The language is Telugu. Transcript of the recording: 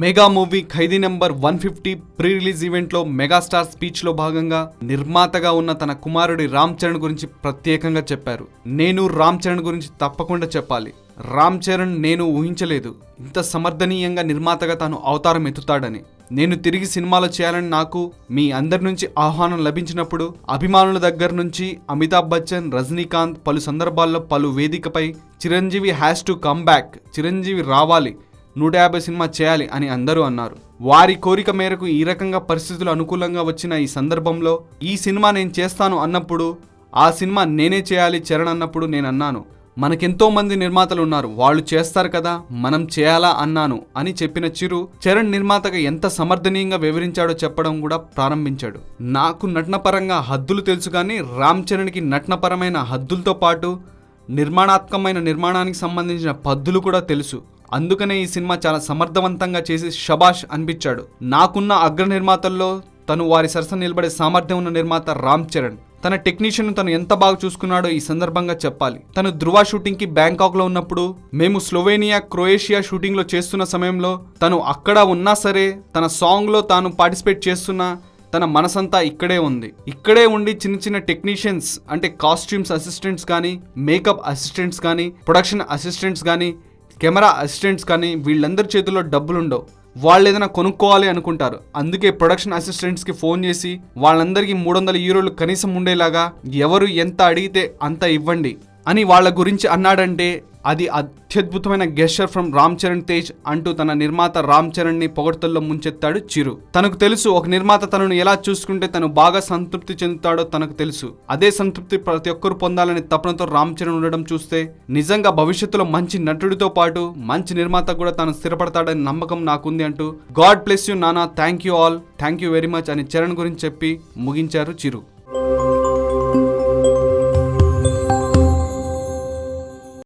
Mega movie Khaidi number one fifty pre release ఈవెంట్లో మెగాస్టార్ స్పీచ్లో భాగంగా నిర్మాతగా ఉన్న తన కుమారుడి రామ్ చరణ్ గురించి ప్రత్యేకంగా చెప్పారు. నేను రామ్ చరణ్ గురించి తప్పకుండా చెప్పాలి. రామ్ చరణ్ నేను ఊహించలేదు. ఇంత సమర్థనీయంగా నిర్మాతగా తాను అవతారం ఎత్తుతాడని. నేను తిరిగి సినిమాలో చేయాలని నాకు మీ అందరి నుంచి ఆహ్వానం లభించినప్పుడు అభిమానుల దగ్గర నుంచి అమితాబ్ బచ్చన్ రజనీకాంత్ పలు సందర్భాల్లో పలు వేదికపై Chiranjeevi has to come back Chiranjeevi రావాలి నూట యాభై సినిమా చేయాలి అని అందరూ అన్నారు. వారి కోరిక మేరకు ఈ రకంగా పరిస్థితులు అనుకూలంగా వచ్చిన ఈ సందర్భంలో ఈ సినిమా నేను చేస్తాను అన్నప్పుడు ఆ సినిమా నేనే చేయాలి చరణ్ అన్నప్పుడు నేను అన్నాను. మనకెంతో మంది నిర్మాతలు ఉన్నారు. వాళ్ళు చేస్తారు కదా మనం చేయాలా అన్నాను అని చెప్పిన చిరు చరణ్ నిర్మాతగా ఎంత సమర్థనీయంగా వివరించాడో చెప్పడం కూడా ప్రారంభించాడు. నాకు నటనపరంగా హద్దులు తెలుసు కానీ రామ్ చరణ్కి నటనపరమైన హద్దులతో పాటు నిర్మాణాత్మకమైన నిర్మాణానికి సంబంధించిన పద్ధులు కూడా తెలుసు. అందుకనే ఈ సినిమా చాలా సమర్థవంతంగా చేసి షబాష్ అనిపించాడు. నాకున్న అగ్ర నిర్మాతల్లో తను వారి సరసన నిలబడే సామర్థ్యం ఉన్న నిర్మాత రామ్ చరణ్. తన టెక్నీషియన్ తను ఎంత బాగా చూసుకున్నాడో ఈ సందర్భంగా చెప్పాలి. తను ధృవ షూటింగ్కి బ్యాంకాక్లో ఉన్నప్పుడు మేము స్లోవేనియా క్రొయేషియా షూటింగ్లో చేస్తున్న సమయంలో తను అక్కడ ఉన్నా సరే తన సాంగ్లో తాను పార్టిసిపేట్ చేస్తున్న తన మనసంతా ఇక్కడే ఉంది. ఇక్కడే ఉండి చిన్న చిన్న టెక్నీషియన్స్ అంటే కాస్ట్యూమ్స్ అసిస్టెంట్స్ కానీ మేకప్ అసిస్టెంట్స్ కానీ ప్రొడక్షన్ అసిస్టెంట్స్ కానీ కెమెరా అసిస్టెంట్స్ కానీ వీళ్ళందరి చేతుల్లో డబ్బులు ఉండవు వాళ్ళు ఏదైనా కొనుక్కోవాలి అనుకుంటారు. అందుకే ప్రొడక్షన్ అసిస్టెంట్స్కి ఫోన్ చేసి వాళ్ళందరికీ మూడు వందల యూరోలు కనీసం ఉండేలాగా ఎవరు ఎంత అడిగితే అంత ఇవ్వండి అని వాళ్ళ గురించి అన్నాడంటే అది అత్యద్భుతమైన గెస్టర్ ఫ్రమ్ రామ్ చరణ్ తేజ్ అంటూ తన నిర్మాత రామ్ చరణ్ని పొగడ్తల్లో ముంచెత్తాడు చిరు. తనకు తెలుసు ఒక నిర్మాత తనను ఎలా చూసుకుంటే తను బాగా సంతృప్తి చెందుతాడో తనకు తెలుసు. అదే సంతృప్తి ప్రతి ఒక్కరు పొందాలనే తపనతో రామ్ చరణ్ ఉండడం చూస్తే నిజంగా భవిష్యత్తులో మంచి నటుడితో పాటు మంచి నిర్మాత కూడా తాను స్థిరపడతాడని నమ్మకం నాకుంది అంటూ గాడ్ ప్లెస్ యూ నానా thank you all thank you very much అని చరణ్ గురించి చెప్పి ముగించారు చిరు.